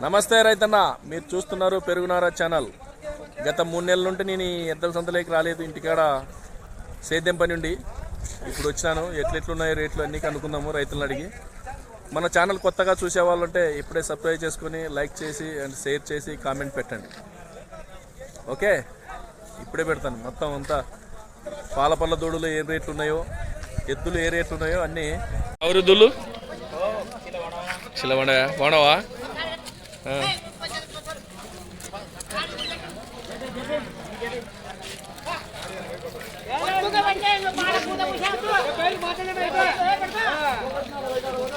నమస్తే రైతన్న మీరు చూస్తున్నారు పెరుగునారా ఛానల్. గత మూడు నెలల నుండి నేను ఈ ఎద్దల సంతలోకి రాలేదు ఇంటికాడ సేద్యం పని ఉండి. ఇప్పుడు వచ్చినాను ఎట్లెట్లున్నాయి రేట్లు అన్నీ కనుక్కుందాము రైతులను అడిగి. మన ఛానల్ కొత్తగా చూసే వాళ్ళు ఉంటే ఇప్పుడే సబ్స్క్రైబ్ చేసుకొని లైక్ చేసి అండ్ షేర్ చేసి కామెంట్ పెట్టండి. ఓకే? ఇప్పుడే పెడతాను. మొత్తం అంతా పాల పళ్ళ దూడలు ఏ రేట్లు ఉన్నాయో ఎద్దులు ఏ రేట్లు ఉన్నాయో అన్నీ దుళ్ళు చిలవండ బాగున్నావా ఆ.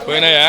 పోయినాయా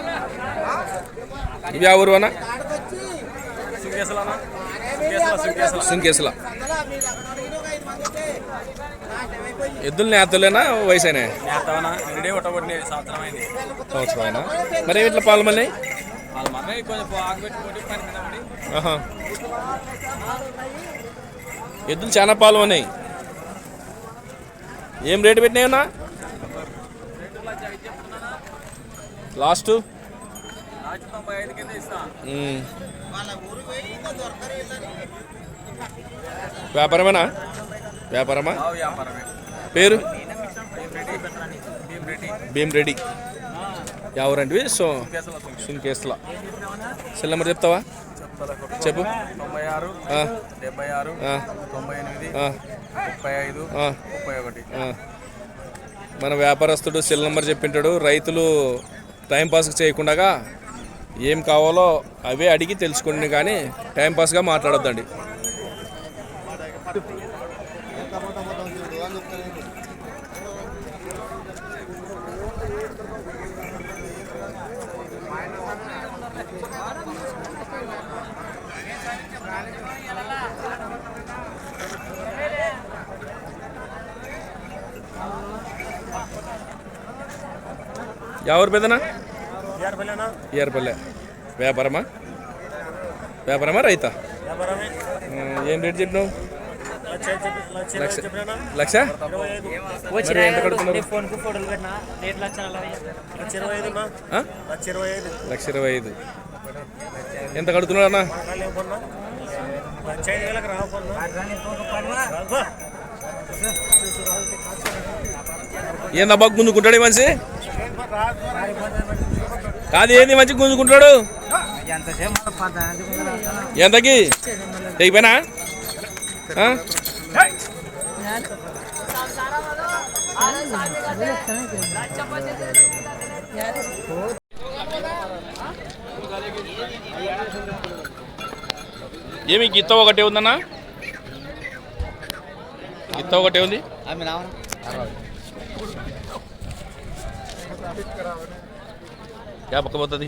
ఇవి ఆ ఊరు అన్న సుంకేసల ఎద్దులు నేతలేనా వయసేనా సంవత్సరం మరి ఇట్లా పాలు మళ్ళీ. ఎద్దులు చాలా పాలు ఉన్నాయి. ఏం రేటు పెట్టినాయన్నా? లాస్ట్? వ్యాపారమేనా? వ్యాపారమా? పేరు? భీమ్ రెడ్డి ఎవరంటివి సో కేసుల సున్కేస్లా సెల్ నెంబర్ చెప్తావా? చెప్పు. తొంభై ఆరు ఆ, డెబ్బై ఆరు తొంభై ఎనిమిది ముప్పై ఐదు ముప్పై ఒకటి. మన వ్యాపారస్తుడు సెల్ నెంబర్ చెప్పింటాడు. రైతులు టైంపాస్కి చేయకుండా ఏం కావాలో అవే అడిగి తెలుసుకోండి కానీ టైంపాస్గా మాట్లాడొద్దండి. ఎవరు పెద్దనా ఏర్పల్లె వ్యాపారమా? వ్యాపారమా రైతా? ఏం రేట్ చెప్పినావు? లక్ష లక్ష ఎంత కడుతున్నారు ఇరవై ఐదు ఎంత కడుతున్నాడు అన్న? ఏందబ్బా గుంజుకుంటాడు మనిషి? కాదు ఏంది మంచి గుంజుకుంటాడు ఎంతకి? తెగిపోయినా? ఏమి గిత్త ఒకటే ఉందన్నా? గిత్త ఒకటే ఉంది? యా పక్క పోతుంది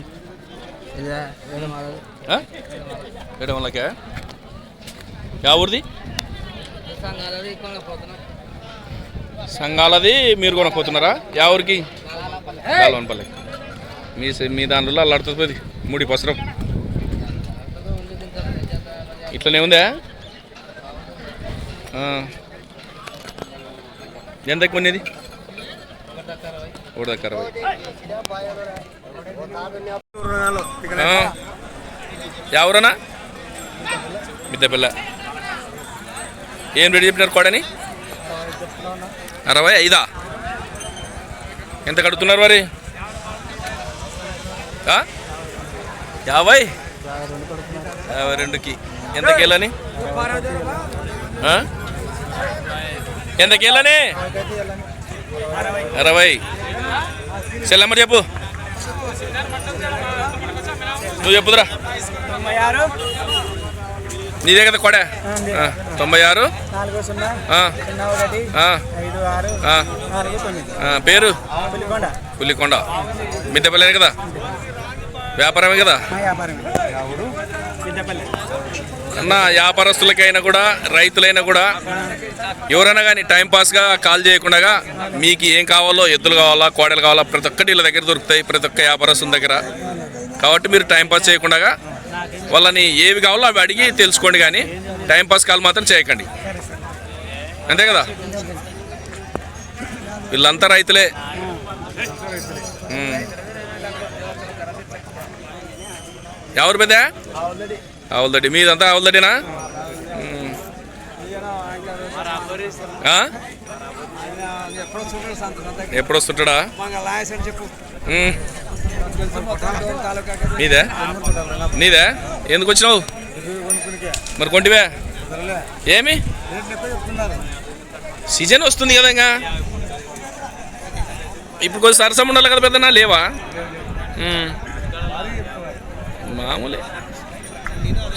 ఏడు వందలకే? యా ఊరిది? సంఘాలది మీరు కొనకపోతున్నారా? యా ఊరికి? కాలవనపల్లి మీ మీ దాంట్లో అల్లాడుతుంది ముడి పసరం. ఇట్లనే ఉందా? ఆ. ఎంతకు కొనేది ఒకటి అరవై. ఎవరన్నా? మిద్దెపిల్ల ఏం రెడీ చెప్పినారు కోడని? అరవై ఐదా? ఎంత కడుతున్నారు మరి? ఆ? యాభై? యాభై రెండుకి. ఎంత కేలని ఎంత అరవై. సెల్ నెంబర్ చెప్పు. నువ్వు చెప్పుదురా. నీదే కదా కొడ? తొంభై ఆరు. పేరు? పులికొండ. పుల్లికొండ మిద్దెపల్లి కదా? వ్యాపారమే కదా? పెద్దపల్లి అన్న వ్యాపారస్తులకైనా కూడా రైతులైనా కూడా ఎవరైనా కానీ టైంపాస్గా కాల్ చేయకుండా మీకు ఏం కావాలో ఎద్దులు కావాలా కోడలు కావాలా ప్రతి ఒక్కటి వీళ్ళ దగ్గర దొరుకుతాయి ప్రతి ఒక్క వ్యాపారస్తుల దగ్గర. కాబట్టి మీరు టైంపాస్ చేయకుండా వాళ్ళని ఏవి కావాలో అవి అడిగి తెలుసుకోండి కానీ టైంపాస్ కాల్ మాత్రం చేయకండి. అంతే కదా? వీళ్ళంతా రైతులే. ఎవరు పెద్ద? ఆవులదడ్డి మీదంతా ఆవులదడ్డినా ఉమ్. ఆ? ఎప్పుడు వస్తుంటాడా నీదే? నీదే? ఎందుకు వచ్చినావు? మరి కొంటివే? ఏమి? సీజన్ వస్తుంది కదా ఇంకా. ఇప్పుడు కొంచెం సరసం ఉండాలి కదా పెద్దనా లేవా? మామూలే.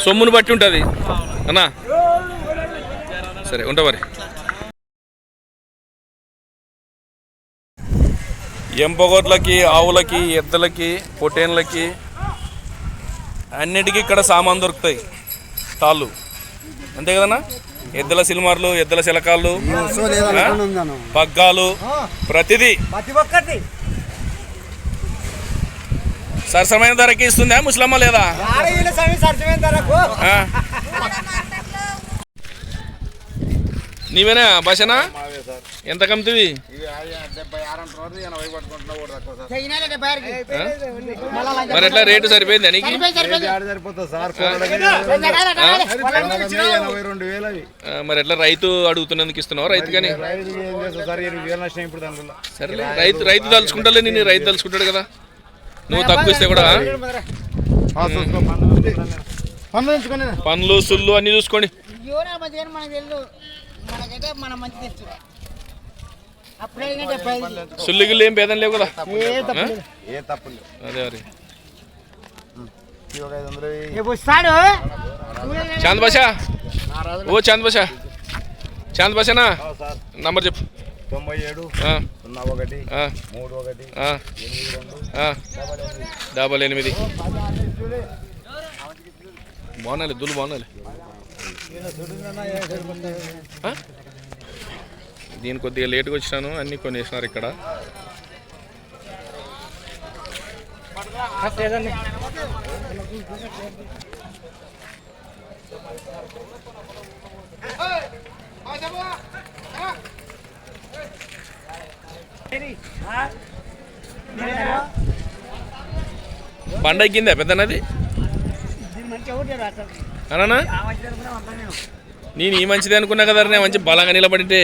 సొమ్మును బట్టి ఉంటుంది. అన్నా? సరే ఉంటా మరి. ఎంపగోట్లకి ఆవులకి ఎద్దలకి పొటేన్లకి అన్నిటికీ ఇక్కడ సామాన్ దొరుకుతాయి. తాళ్ళు. అంతే కదన్నా? ఎద్దుల సినిమార్లు ఎద్దుల శిలకాళ్ళు? పగ్గాలు ప్రతిదీ. ప్రతి ఒక్కటి. సరసమైన ధరకి ఇస్తుందా? ముసలమ్మ లేదా? నీవేనా భాషనా? ఎంత కమ్మితివి మరి ఎట్లా రేటు సరిపోయింది నీకు మరి ఎట్లా రైతు అడుగుతున్నందుకు ఇస్తున్నావు రైతు కానీ? సార్? రైతు రైతు తలుచుకుంటాలే నేను రైతు తలుచుకుంటాడు కదా. నువ్వు తక్కువ ఇస్తే కూడా? పనులు సుళ్ళు అన్ని చూసుకోండి. సుల్లు గిల్లు ఏం భేదం లేవు కదా? అదే వస్తాడు? చాంద్ భాష ఓ చాంద్ భాష చాంద్ భాషనా సార్. నంబర్ చెప్పు. తొంభై ఏడు సున్నా ఒకటి మూడు ఒకటి ఎనిమిది రెండు. డబల్ ఎనిమిది. బాగున్నాయి దులు బాగున్నాయి? దీని కొద్దిగా లేట్గా వచ్చినాను అన్నీ కొనేసినారు ఇక్కడ. లేదండి పండగ కింద పెద్ద నది? అనా నేను? ఈ మంచిది అనుకున్నా కదా మంచి బలంగా నిలబడితే